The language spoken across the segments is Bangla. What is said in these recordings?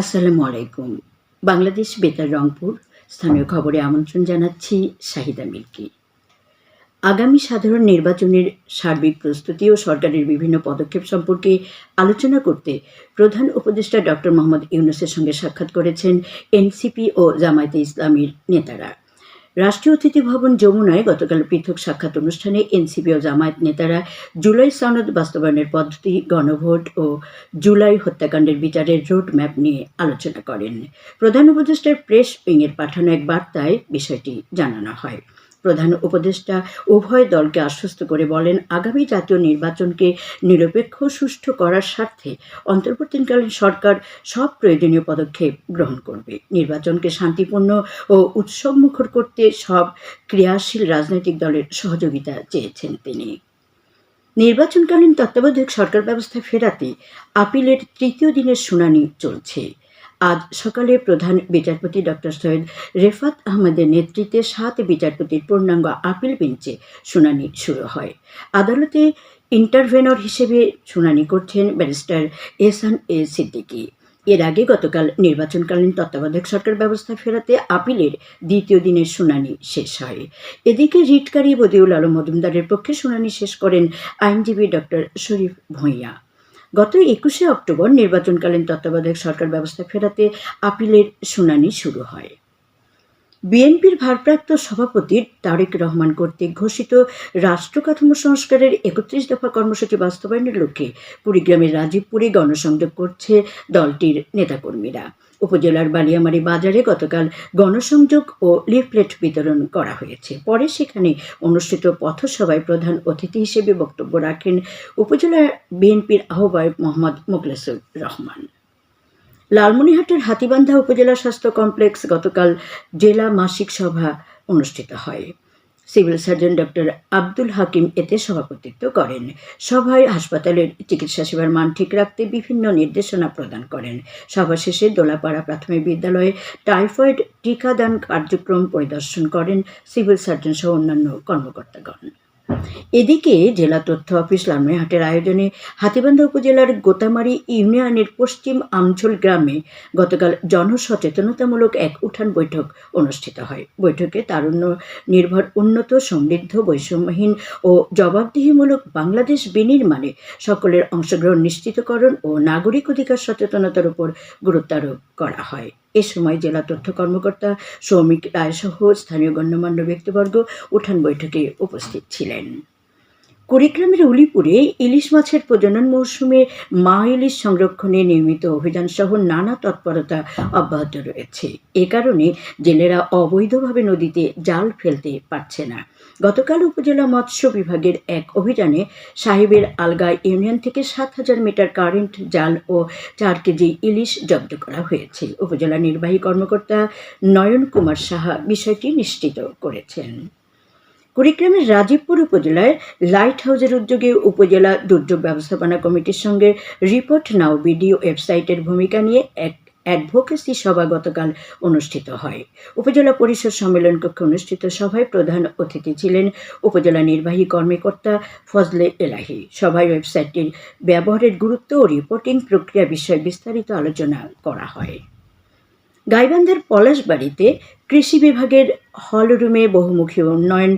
আসসালামু আলাইকুম। বাংলাদেশ বেতার রংপুর, স্থানীয় খবরে আমন্ত্রণ জানাচ্ছি শাহিদা মিল্কি। আগামী সাধারণ নির্বাচনের সার্বিক প্রস্তুতি ও সরকারের বিভিন্ন পদক্ষেপ সম্পর্কে আলোচনা করতে প্রধান উপদেষ্টা ডক্টর মোহাম্মদ ইউনুসের সঙ্গে সাক্ষাৎ করেছেন এনসিপি ও জামায়াতে ইসলামীর নেতারা। রাষ্ট্রীয় অতিথি ভবন যমুনায় গতকাল পৃথক সাক্ষাৎ অনুষ্ঠানে এনসিপি ও জামায়াত নেতারা জুলাই সনদ বাস্তবায়নের পদ্ধতি, গণভোট ও জুলাই হত্যাকাণ্ডের বিচারের রোড ম্যাপ নিয়ে আলোচনা করেন। প্রধান উপদেষ্টার প্রেস উইংয়ের পাঠানো এক বার্তায় বিষয়টি জানানো হয়। প্রধান উপদেষ্টা উভয় দলকে আশ্বস্ত করে বলেন, আগামী জাতীয় নির্বাচনকে নিরপেক্ষ, সুষ্ঠু করার স্বার্থে অন্তর্বর্তীকালীন সরকার সব প্রয়োজনীয় পদক্ষেপ গ্রহণ করবে। নির্বাচনকে শান্তিপূর্ণ ও উৎসবমুখর করতে সব ক্রিয়াশীল রাজনৈতিক দলের সহযোগিতা চেয়েছেন তিনি। নির্বাচনকালীন তত্ত্বাবধায়ক সরকার ব্যবস্থা ফেরাতে আপিলের তৃতীয় দিনের শুনানি চলছে। আজ সকালে প্রধান বিচারপতি ডক্টর সৈয়দ রেফাত আহমেদের নেতৃত্বে সাত বিচারপতির পূর্ণাঙ্গ আপিল বেঞ্চে শুনানি শুরু হয়। আদালতে ইন্টারভেনর হিসেবে শুনানি করছেন ব্যারিস্টার এহসান এ সিদ্দিকী। এর আগে গতকাল নির্বাচনকালীন তত্ত্বাবধায়ক সরকার ব্যবস্থা ফেরাতে আপিলের দ্বিতীয় দিনের শুনানি শেষ হয়। এদিকে রিটকারী বদিউল আলম মজুমদারের পক্ষে শুনানি শেষ করেন আইনজীবী ডক্টর শরীফ ভূঁইয়া। গত একুশে অক্টোবর নির্বাচনকালীন তত্ত্বাবধায়ক সরকার ব্যবস্থা ফেরাতে আপিলের শুনানি শুরু হয়। বিএনপির ভারপ্রাপ্ত সভাপতি তারেক রহমান কর্তৃক ঘোষিত রাষ্ট্রকাঠামো সংস্কারের একত্রিশ দফা কর্মসূচি বাস্তবায়নের লক্ষ্যে কুড়িগ্রামের রাজীবপুরে গণসংযোগ করছে দলটির নেতাকর্মীরা। উপজেলার বালিয়ামারি বাজারে গতকাল গণসংযোগ ও লিফলেট বিতরণ করা হয়েছে। পরে সেখানে অনুষ্ঠিত পথসভায় প্রধান অতিথি হিসেবে বক্তব্য রাখেন উপজেলা বিএনপির আহ্বায়ক মোহাম্মদ মোখলেসুর রহমান। লালমনিরহাটের হাতিবান্ধা উপজেলা স্বাস্থ্য কমপ্লেক্স গতকাল জেলা মাসিক সভা অনুষ্ঠিত হয়। Civil surgeon doctor Abdul Hakim এতে সভাপতিত্ব করেন। সভায় হাসপাতালের চিকিৎসা সেবার মান ঠিক রাখতে বিভিন্ন নির্দেশনা প্রদান করেন। সভা শেষে দোলাপাড়া প্রাথমিক বিদ্যালয়ে টাইফয়েড টিকাদান কার্যক্রম পরিদর্শন করেন সিভিল সার্জন সহ অন্যান্য কর্মকর্তাগণ। এদিকে জেলা তথ্য অফিস লালমনিরহাটের আয়োজনে হাতিবান্ধা উপজেলার গোতামারি ইউনিয়নের পশ্চিম আমঝোল গ্রামে গতকাল জনসচেতনতামূলক এক উঠান বৈঠক অনুষ্ঠিত হয়। বৈঠকে তারুণ্য, নির্ভর, উন্নত, সমৃদ্ধ, বৈষম্যহীন ও জবাবদিহিমূলক বাংলাদেশ বিনির্মাণে সকলের অংশগ্রহণ নিশ্চিতকরণ ও নাগরিক অধিকার সচেতনতার উপর গুরুত্ব আরোপ করা হয়। এ সময় জেলা তথ্য কর্মকর্তা সৌমিক রায়সহ স্থানীয় গণ্যমান্য ব্যক্তিবর্গ উঠান বৈঠকে উপস্থিত ছিলেন। কুড়িগ্রামের উলিপুরে ইলিশ মাছের প্রজনন মৌসুমে মা ইলিশ সংরক্ষণে নিয়মিত অভিযান সহ নানা তৎপরতা অব্যাহত রয়েছে। এ কারণে জেলেরা অবৈধভাবে নদীতে জাল ফেলতে পারছে না। গতকাল উপজেলা মৎস্য বিভাগের এক অভিযানে সাহেবের আলগা ইউনিয়ন থেকে সাত হাজার মিটার কারেন্ট, জাল ও চার কেজি ইলিশ জব্দ করা হয়েছে। উপজেলা নির্বাহী কর্মকর্তা নয়ন কুমার সাহা বিষয়টি নিশ্চিত করেছেন। কুড়িগ্রামের রাজীবপুর উপজেলায় লাইট হাউসের উদ্যোগে উপজেলা দুর্যোগ ব্যবস্থাপনা কমিটির সঙ্গে রিপোর্ট নাও ভিডিও ওয়েবসাইটের ভূমিকা নিয়ে এক অ্যাডভোকেসি সভা গতকাল অনুষ্ঠিত হয়। উপজেলা পরিষদ সম্মেলন কক্ষে অনুষ্ঠিত সভায় প্রধান অতিথি ছিলেন উপজেলা নির্বাহী কর্মকর্তা ফজলে এলাহি। সভায় ওয়েবসাইটটির ব্যবহারের গুরুত্ব ও রিপোর্টিং প্রক্রিয়া বিষয়ে বিস্তারিত আলোচনা করা হয়। গাইবান্ধার পলাশবাড়িতে কৃষি বিভাগের হল রুমে বহুমুখী উন্নয়ন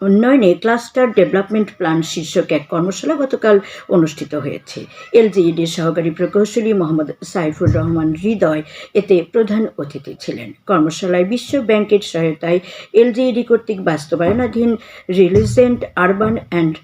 উন্নয়নে ক্লাস্টার ডেভেলপমেন্ট প্ল্যান শীর্ষক এক কর্মশালা গতকাল অনুষ্ঠিত হয়েছে। এলজিইডির সহকারী প্রকৌশলী মোহাম্মদ সাইফুর রহমান হৃদয় এতে প্রধান অতিথি ছিলেন। কর্মশালায় বিশ্ব ব্যাংকের সহায়তায় এলজিইডি কর্তৃক বাস্তবায়নাধীন resilient urban and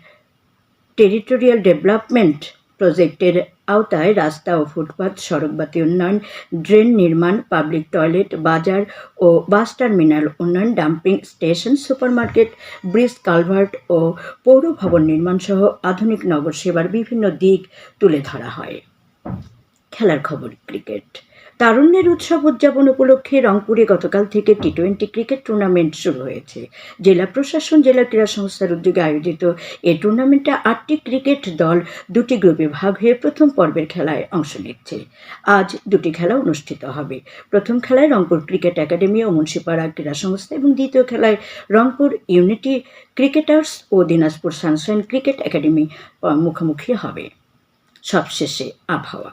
territorial development প্রজেক্টের আওতায় রাস্তা ও ফুটপাত সড়কবাতি উন্নয়ন, ড্রেন নির্মাণ, পাবলিক টয়লেট, বাজার ও বাস টার্মিনাল উন্নয়ন, dumping station, supermarket, bridge culvert ও পৌর ভবন নির্মাণ সহ আধুনিক নগর সেবার বিভিন্ন দিক তুলে ধরা হয়। খেলার খবর, ক্রিকেট। তারুণ্যের উৎসব উদযাপন উপলক্ষে রংপুরে গতকাল থেকে টি টোয়েন্টি ক্রিকেট টুর্নামেন্ট শুরু হয়েছে। জেলা প্রশাসন, জেলা ক্রীড়া সংস্থার উদ্যোগে আয়োজিত এই টুর্নামেন্টে আটটি ক্রিকেট দল দুটি গ্রুপে ভাগ হয়ে প্রথম পর্বের খেলায় অংশ নিচ্ছে। আজ দুটি খেলা অনুষ্ঠিত হবে। প্রথম খেলায় রংপুর ক্রিকেট একাডেমি ও মুন্সিপাড়া ক্রীড়া সংস্থা এবং দ্বিতীয় খেলায় রংপুর ইউনিটি ক্রিকেটার্স ও দিনাজপুর সানশাইন ক্রিকেট একাডেমি মুখোমুখি হবে। সবশেষে আবহাওয়া।